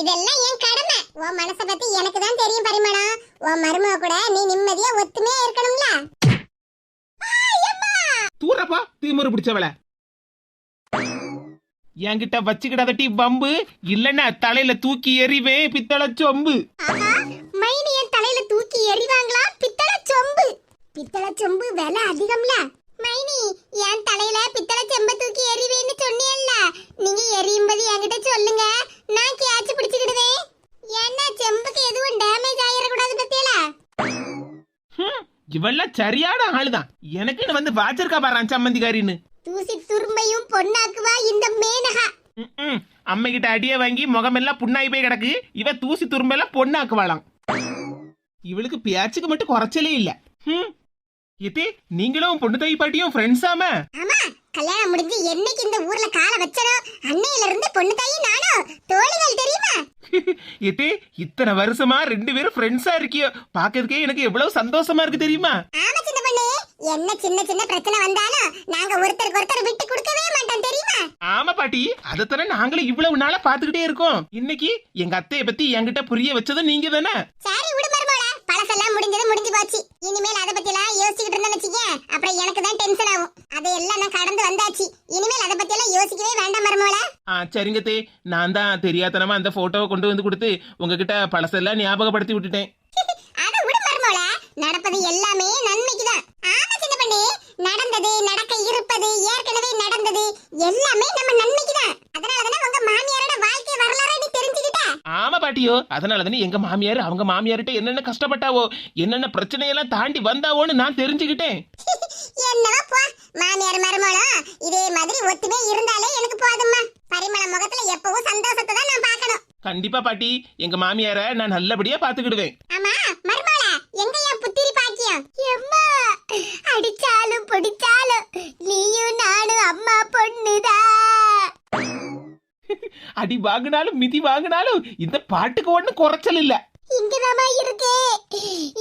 இதெல்லாம் என் கடமை. உன் மனச பத்தி எனக்கு தான் தெரியும் பரிமளா. உன் மருமக கூட நீ நிம்மதியா ஒத்துமையா இருக்கணும்ல? தூரப்பா தீமுறை பிடிச்சவள. என்கிட்ட வச்சுக்கிடாதட்டி வம்பு இல்லன்னா தலையில தூக்கி எறிவேன் பித்தளை சொம்பு. மைனி என் தலையில தூக்கி எறிவாங்களா? பித்தளை சொம்பு. பித்தளை சொம்பு விலை அதிகம்ல. மைனி இவெல்லாம் சரியான ஆளுதான். எனக்குன்னு வந்து வாச்சிருக்கா பாரு சம்மந்திகாரின்னு தூசி துரும்பையும் பொண்ணாக்குவா இந்த மேனகா. ம்ம். அம்மைகிட்ட அடிய வாங்கி முகமெல்லாம் புண்ணாகி போய் கிடக்கு. இவ தூசி துரும்பெல்லாம் பொண்ணாக்குவாளாம். இவளுக்கு பேச்சுக்கு மட்டும் குறைச்சலே இல்ல. ஹம். இதே நீங்களும் பொண்ணு தாய் பாட்டியும் ஃப்ரெண்ட்ஸாம ஆமா. கல்யாணம் முடிஞ்சு என்னைக்கு இந்த ஊர்ல காலை வச்சனோ அன்னையில இருந்து பொண்ணு தாயி நானும் தோழிகள் தெரியுமா? இதே இத்தனை வருஷமா ரெண்டு பேரும் ஃப்ரெண்ட்ஸா இருக்கியோ? பாக்கிறதுக்கே எனக்கு எவ்வளவு சந்தோஷமா இருக்கு தெரியுமா? ஆமா சின்ன பொண்ணு என்ன சின்ன சின்ன பிரச்சனை வந்தாலும் நாங்க ஒருத்தருக்கு ஒருத்தர் விட்டு கொடுக்கவே மாட்டோம் தெரியுமா? ஆமா பாட்டி அதத்தானே நாங்களும் இவ்வளவு நாளா பாத்துக்கிட்டே இருக்கோம். இன்னைக்கு எங்க அத்தைய பத்தி என்கிட்ட புரிய வச்சதும் நீங்க தானே சரி விடு மருமோள பழசெல்லாம் முடிஞ்சது முடிஞ்சு போச்சு. இனிமேல் அதை பத்தி எல்லாம் யோசிச்சுக்கிட்டு இருந்தேன்னு அப்புறம் எனக்கு தான் டென்ஷன் ஆகும் அதையெல்லாம் நான் கடந்து வந்தாச்சு. இனிமேல் அதை பத்தி எல்லாம் யோசிக்கவே வேண்டாம் மருமோள ஆ சரிங்க தே. நான் தான் தெரியாதனமா அந்த போட்டோவை கொண்டு வந்து கொடுத்து உங்ககிட்ட பழசெல்லாம் ஞாபகப்படுத்தி விட்டுட்டேன். அத விடு மருமோள நடப்பது எல்லாமே நன்மைக்கு தான் ஆமா சின்ன பண்ணி நடந்தது நடக்க இருப்பது ஏற்கனவே நடந்தது எல்லாமே நம்ம நன்மைக்கு ஆமா பாட்டியோ அதனால தானே எங்க மாமியார் அவங்க மாமியார்கிட்ட என்னென்ன கஷ்டப்பட்டாவோ என்னென்ன பிரச்சனையெல்லாம் தாண்டி வந்தாவோன்னு நான் தெரிஞ்சுக்கிட்டேன். என்னவா மாமியார் மருமகளும் இதே மாதிரி ஒத்துமே இருந்தாலே எனக்கு போதும்மா. பரிமள முகத்துல எப்பவும் சந்தோஷத்தை தான் நான் பார்க்கணும். கண்டிப்பா பாட்டி எங்க மாமியார நான் நல்லபடியா பாத்துக்கிடுவேன் ஆமா மருமகள எங்க என் புத்திரி பாக்கியம் எம்மா அடிச்சாலும் பிடிச்சாலும் நீயும் நானும் அம்மா பொண்ணுதா அடி வாங்கினாலும் மிதி வாங்கினாலும் இந்த பாட்டுக்கு ஒண்ணும் குறைச்சல் இல்ல. இங்கதாமா இருக்கு.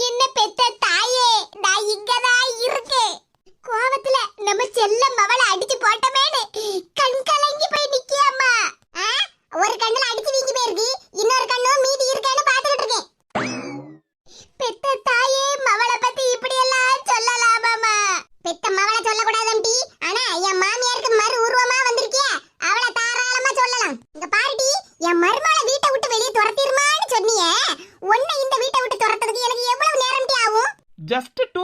என்ன பெத்த தாயே? நான் இங்கதான் இருக்கேன் கோவத்துல நம்ம செல்ல மவளை அடிச்சு போட்டமேனு கண் கலங்கி போய் நிக்கியாம்மா ஆ? ஒரு கண்ணுல அடிச்சு வீங்கி போயிருக்கு இன்னொரு கண்ணும் மீதி இருக்கான்னு பாத்துக்கிட்டு இருக்கேன் பெத்த தாயே மவளை பத்தி இப்படி எல்லாம் சொல்லலாமாமா பெத்த மவளை சொல்லக்கூடாதம்டி ஆனா என் மாமியாருக்கு மறு உருவமா வந்திருக்கிய அவளை தாராளமா சொல்லலாம் இங்க பாருடி என் மருமகளை வீட்டை விட்டு வெளியே துரத்திருமான்னு சொன்னியே உன்னை இந்த வீட்டை விட்டு துரத்துறதுக்கு எனக்கு எவ்வளவு நேரம் டி ஆகும் ஜஸ்ட் டூ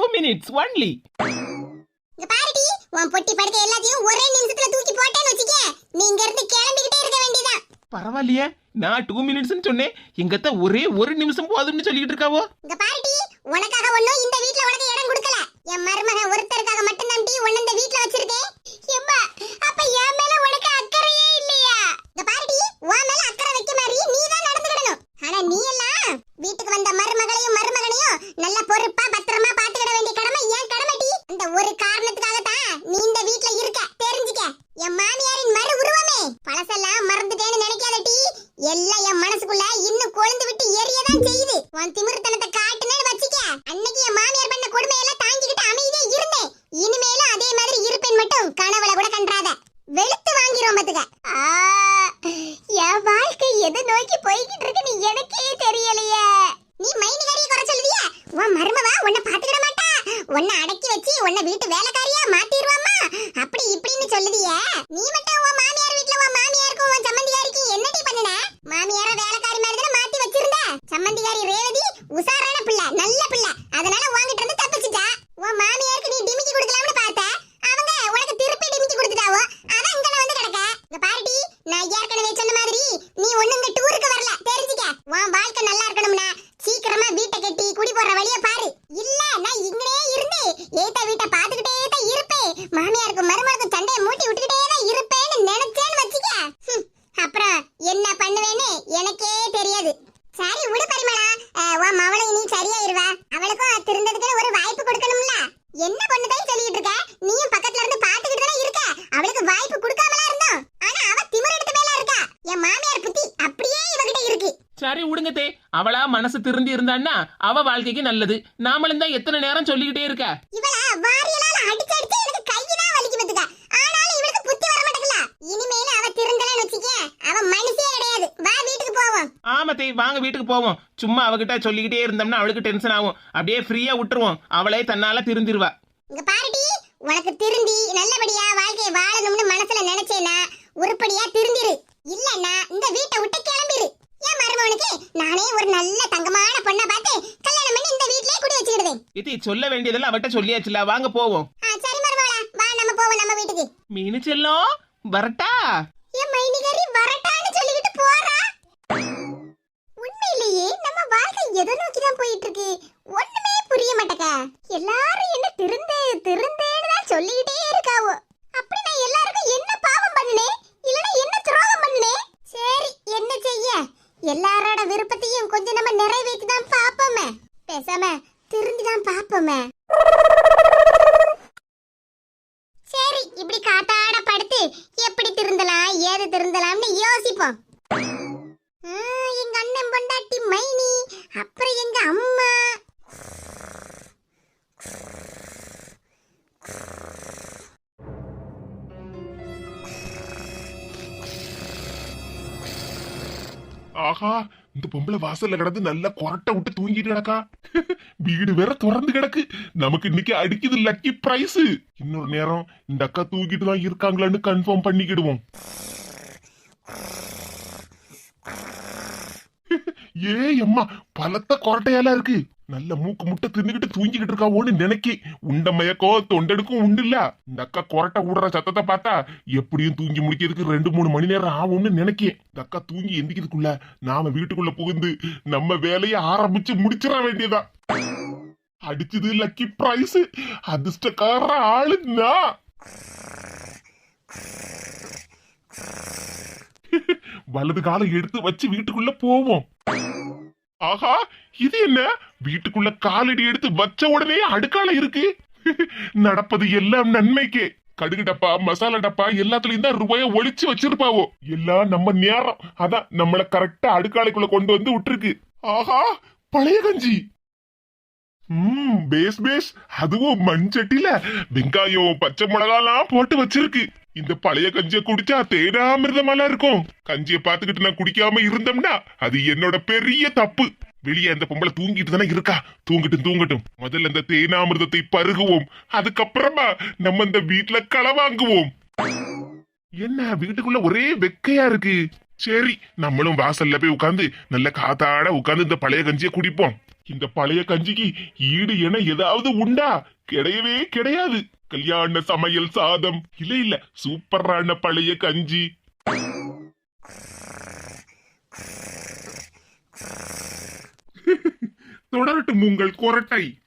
மினிட்ஸ் ஒன்லி இங்க பாருடி உன் பொட்டி படுக்க எல்லாத்தையும் ஒரே நிமிஷத்துல தூக்கி போட்டேன்னு வச்சுக்க நீ இங்க இருந்து கிளம்பிக்கிட்டே இருக்க வேண்டியதான் பரவாயில்லையே நான் டூ மினிட்ஸ்னு சொன்னேன். எங்கத்த ஒரே ஒரு நிமிஷம் போதும்னு சொல்லிட்டு இருக்காவோ? இங்க பாருடி உனக்காக ஒண்ணும் இந்த வீட்ல உனக்கு இடம் கொடுக்கல. என் மருமகன் ஒருத்தருக்காக மட்டும்தான் டி உன்னை இந்த வீட்ல வச்சிருக்கேன். எம்மா அப்ப என் மேல உனக்கு அக்கறையே இல்லையா? இங்க பாருடி உன் மேல அக்கறை வைக்க மாதிரி நீ தான் நடந்துக்கிடணும். ஆனா நீ எல்லாம் வீட்டுக்கு வந்த மருமகளையும் மருமகனையும் நல்ல பொறுப்பா பத்திரமா பாத்துக்கிட வேண்டிய கடமை என் கடமை டி அந்த ஒரு காரணத்துக்காக தான் நீ இந்த வீட்ல இருக்க தெரிஞ்சுக்க என் மாமியாரின் மறு உருவமே பழசெல்லாம் மறந்துட்டேன்னு நினைக்காத டி எல்லாம் என் மனசுக்குள்ள இன்னும் கொழுந்து விட்டு எரியதான் செய்யுது உன் திமிருத்தனத்தை காட்டுனேன்னு வச்சுக்க அன்னைக்கு என் மாமியார் பண்ண கொடுமையெல்லாம் தாங்கிக்கிட்டு அமைதியா இருந்தேன் இனிமேலும் அதே மாதிரி இருப்பேன் மட்டும் கனவுல கூட கண்டாத வெளுத்து வாங்கிரும் பாத்துக்க என் வாழ்க்கை எதை நோக்கி போய்கிட்டு இருக்குன்னு எனக்கே தெரியலையே நீ மைனிகாரிய குறை சொல்லுவியா உன் மருமவா உன்னை பாத்துக்கிட மாட்டா உன்னை அடக்கி வச்சு உன்னை வீட்டு வேலைக்காரியா மாத்திடுவாமா அப்படி இப்படின்னு சொல்லுதியே நீ மட்டும் உன் மாமியார் வீட்ல உன் மாமியாருக்கும் உன் சம்மந்திகாரிக்கும் என்னடி பண்ணுன மாமியார வேலைக்காரி மாதிரி தானே மாத்தி வச்சிருந்த சம்மந்திகாரி ரேவதி உசாரான பிள்ளை நல்ல பிள்ளை அதனால உன்கிட்ட இருந்து தப்பிச்சிட்டா உன் மாமியாருக்கு நீ டிமிக்கி கொடுக்கலாம்னு பார்த்த அவங்க உனக்கு திருப்பி டிமிக்கி கொடுத்துட்டாவோ அதான் இங்க வந்து கிடக்க இங்க பாருடி நான் ஏற்கனவே சொன்ன மாதிரி நீ ஒண்ணு இங்க டூருக்கு வரல தெரிஞ்சுக்க உன் வாழ்க்கை நல்லா இருக்கணும்னா சீக்கிரமா வீட்டை கட்டி குடி போற வழிய பாரு இல்ல நான் இங்கனே இருந்து ஏத்த வீட்டை பாத்துக்கிட்டே தான் இருப்பேன் மாமியாருக்கும் மருமகளுக்கும் சண்டையை மூட்டி விட்டுக்கிட்டே தான் இருப்பேன்னு நினைச்சேன்னு வச்சுக்க ஹம், அப்புறம் என்ன பண்ணுவேன்னு எனக்கே தெரியாது சரி விடு பரிமளா அஹ், உன் மவளை நீ சரியாயிருவா அவளுக்கும் திருந்ததுக்கு ஒரு வாய்ப்பு கொடுக்கணும்ல என்ன பண்ணுதான் சொல்லிட்டு இருக்க நீயும் பக்கத்துல இருந்து பாத்துக்கிட்டு தானே இருக்க அவளுக்கு வாய்ப்பு கொடுக்காமலா இருந்தோம் ஆனா அவ திமிர் எடுத்து மேல இருக்கா என் மாமியார் புத்தி அப்படியே இவகிட்ட இருக்கு சரி விடுங்க தே அவளா மனசு திருந்தி இருந்தான்னா அவ வாழ்க்கைக்கு நல்லது. நாமளும் தான் எத்தனை நேரம் சொல்லிக்கிட்டே இருக்க? இவள வாரியலால அடிச்சு அடிச்சு எனக்கு கையெல்லாம் வலிக்கு பத்துக்க. ஆனாலும் இவளுக்கு புத்தி வர மாட்டேங்கல இனிமேல அவ திருந்தலன்னு வச்சுக்க அவ மனுஷே கிடையாது. வா வீட்டுக்கு போவோம். போவோம் ஆமா தேய் வாங்க வீட்டுக்கு போவோம். சும்மா அவகிட்ட சொல்லிக்கிட்டே இருந்தோம்னா அவளுக்கு டென்ஷன் ஆகும். அப்படியே ஃப்ரீயா விட்டுருவோம். அவளே தன்னால திருந்திருவா. இங்க பாருடி உனக்கு திருந்தி நல்லபடியா வாழ்க்கையை வாழணும்னு மனசுல நினைச்சேனா உருப்படியா திருந்திரு. இல்லன்னா இந்த வீட்டை விட்டு கிளம்பிரு. என் மருமவனுக்கு நானே ஒரு நல்ல தங்கமான பொண்ணை பார்த்து கல்யாணம் பண்ணி இந்த வீட்லயே குடி வச்சுக்கிடுவேன். இத்தி சொல்ல வேண்டியதெல்லாம் அவட்ட சொல்லியாச்சுல. வாங்க போவோம். ஆ சரி மருமவளா வா நம்ம போவோம் நம்ம வீட்டுக்கு. மீனு செல்லம் வரட்டா? என் மைனிகரி வரட்டான்னு சொல்லிக்கிட்டு போறா. உண்மையிலேயே நம்ம வாழ்க்கை எதை நோக்கி தான் போயிட்டு இருக்கு ஒண்ணுமே புரிய மாட்டேக்கா. எல்லாரும் என்ன திருந்தே திருந்தேன்னு தான் சொல்லிக்கிட்டே இருக்காவோ. அப்படி நான் எல்லாருக்கும் என்ன பாவம் பண்ணினேன் இல்லனா என்ன துரோகம் பண்ணினேன் சரி என்ன செய்ய? எல்லாரோட விருப்பத்தையும் கொஞ்சம் நம்ம நிறைவேற்றி தான் பாப்போமே பேசாம திருந்தி தான் பாப்போமே சரி இப்படி காத்தாட படுத்து எப்படி திருந்தலாம் ஏது திருந்தலாம்னு யோசிப்போம். எங்க அண்ணன் பொண்டாட்டி மைனி அப்புறம் எங்க அம்மா. ஆஹா இந்த பொம்பளை வாசல்ல கிடந்து நல்லா கொரட்டை விட்டு தூங்கிட்டு கிடக்கா? வீடு வேற திறந்து கிடக்கு. நமக்கு இன்னைக்கு அடிக்குது லக்கி பிரைஸ் இன்னொரு நேரம் இந்த அக்கா தூங்கிட்டு தான் இருக்காங்களான்னு கன்ஃபார்ம் பண்ணிக்கிடுவோம். ஏ அம்மா பலத்த கொரட்டையால இருக்கு. நல்ல மூக்கு முட்டை தின்னுகிட்டு தூங்கிக்கிட்டு இருக்காவோன்னு நினைக்கி. உண்ட மயக்கோ தொண்டெடுக்கும் உண்டு இல்ல இந்த அக்கா கொரட்டை விடுற சத்தத்தை பார்த்தா எப்படியும் தூங்கி முடிக்கிறதுக்கு ரெண்டு மூணு மணி நேரம் ஆகும்னு நினைக்கேன் இந்த அக்கா தூங்கி எந்திக்கிறதுக்குள்ள நாம வீட்டுக்குள்ள புகுந்து நம்ம வேலையை ஆரம்பிச்சு முடிச்சிட வேண்டியதா. அடிச்சது லக்கி பிரைஸ் அதிர்ஷ்டக்கார ஆளுன்னா வலது காலை எடுத்து வச்சு வீட்டுக்குள்ள போவோம். ஆஹா இது என்ன? வீட்டுக்குள்ள காலடி எடுத்து வச்ச உடனே அடுக்கால இருக்கு. நடப்பது எல்லாம் நன்மைக்கே. கடுகு டப்பா மசாலா டப்பா எல்லாத்துலயும் தான் ரூபாய ஒழிச்சு வச்சிருப்பாவோ? எல்லாம் நம்ம நேரம். அதான் நம்மள கரெக்டா அடுக்காலைக்குள்ள கொண்டு வந்து விட்டுருக்கு. ஆஹா பழைய கஞ்சி. ம் பேஸ் பேஸ். அதுவும் மண்சட்டில. வெங்காயம் பச்சை மிளகாலாம் போட்டு வச்சிருக்கு. இந்த பழைய கஞ்சிய குடிச்சா தேனாமிர்தமெல்லாம் இருக்கும் கஞ்சிய பாத்துக்கிட்டு நான் குடிக்காம இருந்தோம்னா அது என்னோட பெரிய தப்பு. வெளியே அந்த பொம்பளை தூங்கிட்டு தானே இருக்கா? தூங்கட்டும் தூங்கட்டும். முதல்ல இந்த தேனாமிர்தத்தை பருகுவோம். அதுக்கப்புறமா நம்ம இந்த வீட்டுல களை வாங்குவோம். என்ன வீட்டுக்குள்ள ஒரே வெக்கையா இருக்கு. சரி நம்மளும் வாசல்ல போய் உட்காந்து நல்ல காத்தாட உட்கார்ந்து இந்த பழைய கஞ்சியை குடிப்போம். இந்த பழைய கஞ்சிக்கு ஈடு என ஏதாவது உண்டா? கிடையவே கிடையாது. கல்யாண சமையல் சாதம். இல்ல இல்ல சூப்பரான பழைய கஞ்சி. தொடரட்டும் உங்கள் கொரட்டை.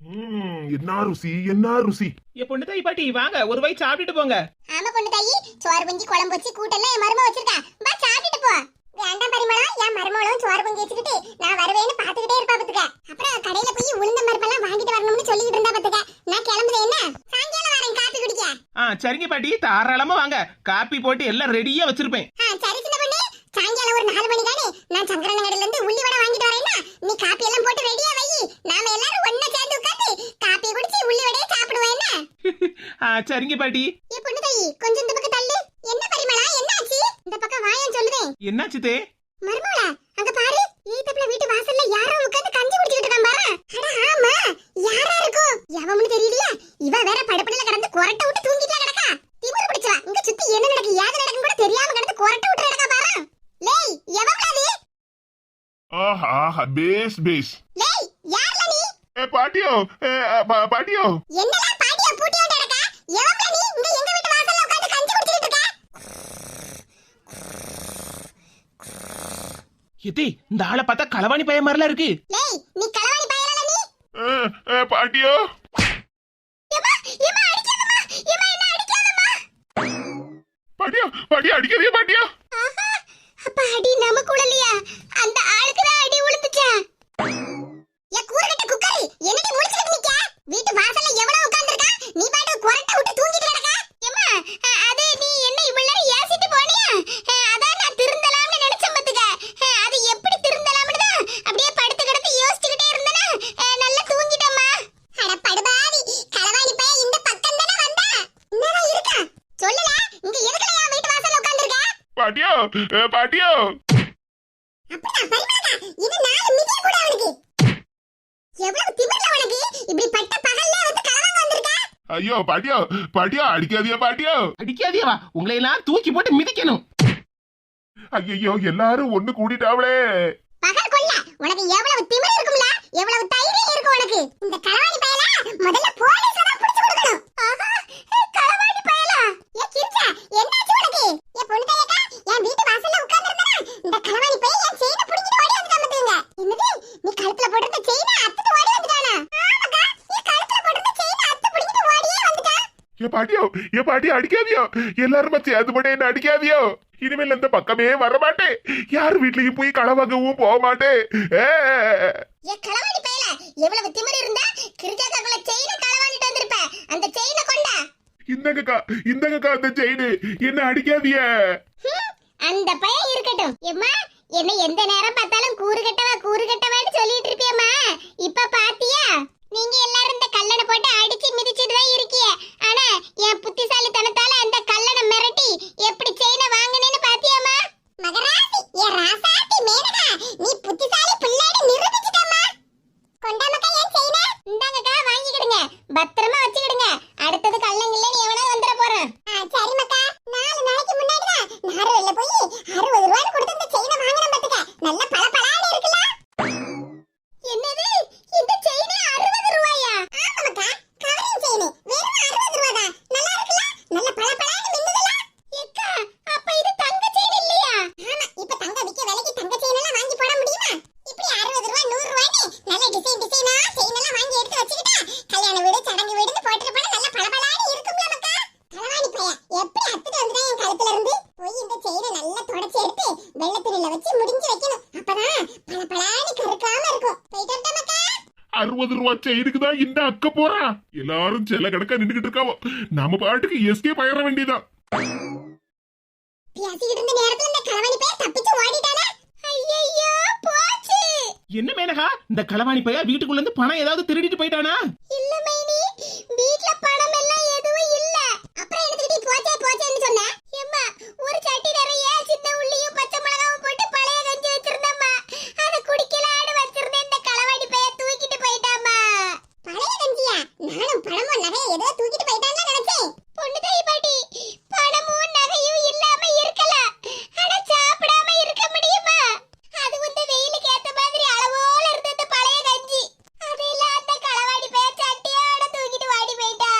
ம், என்ன ருசி என்ன ருசி. என் பொண்ணு தாய் பாட்டி வாங்க ஒரு வயசு சாப்பிட்டுட்டு போங்க. ஆமா பொண்ணு தாயி சோறு பொங்கி குழம்பு வச்சு கூட்டெல்லாம் என் மருமக வச்சிருக்கா. வா சாப்பிட்டுட்டு போ. வேண்டாம் பரிமளம் என் மருமகளும் சோறு பொங்கி வச்சுக்கிட்டு நான் வருவேன்னு பாத்துக்கிட்டே இருப்பா பாத்துக்க அப்புறம் கடையில போய் உளுந்த பருப்பெல்லாம் வாங்கிட்டு வரணும்னு சொல்லிட்டு இருந்தா பாத்துக்க நான் கிளம்புறேன் என்ன சாயங்காலம் வரேன் காப்பி குடிக்க ஆ சரிங்க பாட்டி தாராளமா வாங்க. காப்பி போட்டு எல்லாம் ரெடியா வச்சிருப்பேன். ஆ சரி சின்ன பொண்ணு. சாயங்காலம் ஒரு நாலு மணி தானே நான் சங்கரன் கடையில இருந்து உள்ளி வடை வாங்கிட்டு வரேன்னா நீ காப்பி எல்லாம் போட்டு ரெடியா வை. நாம எல்லாரும் ஒண்ணா சேர்ந்து உட்கார்ந்து காப்பி குடிச்சு உள்ளி வடையை சாப்பிடுவோம் என்ன? ஆ சரிங்க பாட்டி. ஏ பொண்ணு தாயி கொஞ்சம் இந்த பக்கம் தள்ளு. என்ன பரிமளா என்ன ஆச்சு இந்த பக்கம் வாயேன் சொல்லுதேன். என்னாச்சு தே? மர்மோளா அங்க பாரு. ஈத்தப்ல வீட்டு வாசல்ல யாரோ உட்கார்ந்து கஞ்சி குடிச்சிட்டு இருக்கான் பாரு. அட ஆமா. யாரா இருக்கும்? எவன்னு தெரியலையா? இவ வேற படப்படல கடந்து கொரட்டை விட்டு தூங்கிட்டே கிடக்கா திமிரு பிடிச்சவா இங்க சுத்தி என்ன நடக்கு ஏது நடக்கும் கூட தெரியாம கடந்து கொரட்டை விட்டு கிடக்கா பாரு லேய் எவன்டா நீ ஆஹா பேஸ் பேஸ். லேய் யார்ல நீ? ஏ பாட்டியோ ஏ, பா- பாட்டியோ. என்னடா பாட்டியா பூட்டி விட்டு கிடக்கா எவன்டா நீ இங்க எங்க வீட்டு வாசல்ல உட்கார்ந்து கஞ்சி குடிச்சிட்டு இருக்க? எத்தே இந்த ஆளை பார்த்தா களவாணி பையன் மாதிரிலாம் இருக்கு. லேய் நீ களவாணி பயலால நீ? ஏ, ஏ, பாட்டியோ. ஏமா ஏமா அடிக்காதம்மா ஏமா என்ன அடிக்காதம்மா? பாட்டியோ பாட்டியோ அடிக்காதே பாட்டியோ ஆஹா, அப்ப அடி நமக்கு விழலையா அந்த ஆளுக்கு தான் அடி விழுந்துச்சா ஏ கூறுகட்ட குக்கரி என்னடி முழிச்சிட்டு நிக்க வீட்டு வாசல்ல எவனோ உட்கார்ந்திருக்கா நீ பாட்டு குரட்டை விட்டு தூங்கிட்டு கிடக்க ஏம்மா அ- அது நீ என்ன இவ்வளவு நேரம் ஏசிட்டு போனியா அ, அதான் நான் திருந்தலாம்னு நினைச்சேன் பாத்துக்க அ, அது எப்படி திருந்தலாம்னு தான் அப்படியே படுத்து கிடந்து யோசிச்சுக்கிட்டே இருந்தனா அ, நல்லா தூங்கிட்டம்மா அட படுபாவி களவாணி பையன் இந்த பக்கம் தானே வந்தா என்னடா இருக்கா சொல்லல இங்க எதுக்குல என் வீட்டு வாசல்ல உட்கார்ந்திருக்க பாட்டியோ ஏ, பாட்டியோ அப்படிதான் பரிமளக்கா இது நாலு மிதிய கூட அவனுக்கு எவ்வளவு திமிர்ல உனக்கு இப்படி பட்ட பகல்ல வந்து களவாங்க வந்திருக்க? ஐயோ பாட்டியோ பாட்டியோ அடிக்காதியா பாட்டியோ. அடிக்காதேவா உங்களை எல்லாம் தூக்கி போட்டு மிதிக்கணும். ஐயோ எல்லாரும் ஒண்ணு கூடிட்டாவளே. பகல் கொள்ள. உனக்கு எவ்வளவு திமிர் இருக்கும்ல? எவ்வளவு தைரியம் இருக்கும் உனக்கு இந்த களவாணி பயல முதல்ல போலீஸ்ல தான் பிடிச்சு கொடுக்கணும் ஆஹா களவாணி பயல ஏ கிரிஜா என்னாச்சு உனக்கு ஏ பொண்ணு தாயக்கா என் வீட்டு வாசல்ல உட்கார்ந்திருந்தனா இந்த களவாணி பையன் என் செயினை புடிங்கிட்டு ஓடி வந்துட்டான் பாத்துங்க என்னது நீ கழுத்துல போட்டிருந்த செயினை அத்துட்டு ஓடி வந்துட்டானா ஆமாக்கா நீ கழுத்துல போட்டிருந்த செயினை அத்து புடிங்கிட்டு ஓடியே வந்துட்டான் ஏ பாட்டியோ அடிக்காதியோ? எல்லாருமே சேர்ந்து மட்டும் என்ன அடிக்காதியோ? இனிமேல் இந்த பக்கமே வர மாட்டேன் யார் வீட்லயும் போய் களவாகவும் போக மாட்டேன் எவ்வளவு திமிர் இருந்தா கிரிஜாக்காக்குள்ள செயினை களவாணிட்டு வந்திருப்ப. அந்த செயினை கொண்டா. இந்தங்கக்கா இந்தங்கக்கா அந்த செயினு என்ன அடிக்காதிய? அந்த பையன் இருக்கட்டும். எம்மா என்ன எந்த நேரம் பார்த்தாலும் கூறு கட்டவா கூறு கட்டவான்னு சொல்லிட்டு இருப்பியம்மா. இப்ப பாத்தியா? நீங்க எல்லாரும் இந்த கல்லணை போட்டு அடிச்சு மிதிச்சிட்டு தான் இருக்கீங்க ஆனா என் புத்திசாலித்தனத்தால அந்த கல்லணை மிரட்டி எப்படி செயினை வாங்குனேன்னு பாத்தியாமா மகராசி ஏ ராசாத்தி மேனகா நீ புத்திசாலி பிள்ளைன்னு நிரூபிச்சிட்டம்மா கொண்டாமக்கா என் செயினை இந்தாங்கக்கா வாங்கிக்கிடுங்க பத்திரமா வச்சுக்கிடுங்க அடுத்தது கள்ளங்கில்லன்னு எவனா வந்துட போறான் சரிமக்கா நாலு நாளைக்கு முன்னாடி தான் நார்வேல போய் அறுபது ரூபாய் கொடுத்து இந்த செயினை வாங்கினேன் பாத்துக்க நல்ல பளபளன்னு இருக்குல்ல என்னது இந்த செயினே அறுபது ரூபாயா ஆமாக்கா கவரிங் செயின் வெறும் அறுபது ரூபா தான் நல்லா இருக்குல்ல நல்ல பளபளன்னு மின்னுதுல எக்கா அப்ப இது தங்க செயின் இல்லையா ஆமா இப்ப தங்க விக்க விலைக்கு தங்க செயின் எல்லாம் வாங்கி போட முடியுமா இப்படி அறுபது ரூபா நூறு ரூபாய்னு நல்ல டிசைன் டிசைனா செயின் எல்லாம் வாங்கி எடுத்து வச்சுக்கிட்டா கல்யாண வீடு சடங்கு வீடுன்னு போட்டுட்டு போனா நல்ல பளபளன்னு இருக்கும்ல மக்கா களவாணி பையன் எப்படி அத்துட்டு வந்துட்டான் என் கழுத்துல இருந்து போய் இந்த செயினை நல்லா தொடச்சி எடுத்து துணியில வச்சு முடிஞ்சு வைக்கணும். அப்பதான் பளபளன்னு கருக்காம இருக்கும். போயிட்டு அறுபது ரூபா செயினுக்கு தான் இந்த அக்க போறான் எல்லாரும் செல்ல கணக்கா நின்னுகிட்டு இருக்காவோ. நம்ம பாட்டுக்கு எஸ்கே பயிர வேண்டியதான் பேசிக்கிட்டு இருந்த நேரத்துல இந்த களவாணி பையன் தப்பிச்சு ஓடிட்டானா? ஐயையோ போச்சு. என்ன மேனகா? இந்த களவாணி பையா வீட்டுக்குள்ள இருந்து பணம் ஏதாவது திருடிட்டு போயிட்டானா? இல்ல மைனி வீட்ல பணம் எல்லாம் எதுவும் இல்ல அப்புறம் எடுத்துக்கிட்டு போச்சே போச்சேன்னு சொன்ன ஏம்மா ஒரு சட்டி நிறைய சின்ன உள்ளியும் பச்சை மிளகாவும் போட்டு பழைய கஞ்சி வச்சிருந்தம்மா அத குடிக்கலான்னு வச்சிருந்தேன் இந்த களவாடி பைய தூக்கிட்டு போயிட்டாமா பழைய கஞ்சியா நானும் பணமும் நகையும் ஏதோ தூக்கிட்டு போயிட்டான்னு நினைச்சேன் பொண்ணு தாய் பாட்டி பணமும் நகையும் இல்லாம இருக்கலாம் ஆனா சாப்பிடாம இருக்க முடியுமா அது வந்து வெயிலுக்கு ஏத்த மாதிரி அளவோல இருந்த இந்த பழைய கஞ்சி அதெல்லாம் அந்த களவாடி பைய சட்டியோட தூக்கிட்டு வாடி போயிட்டா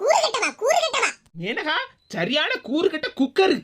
கூறு கட்டவா கூறு கட்டவா மேனகா சரியான கூறுகிட்ட குக்கரு.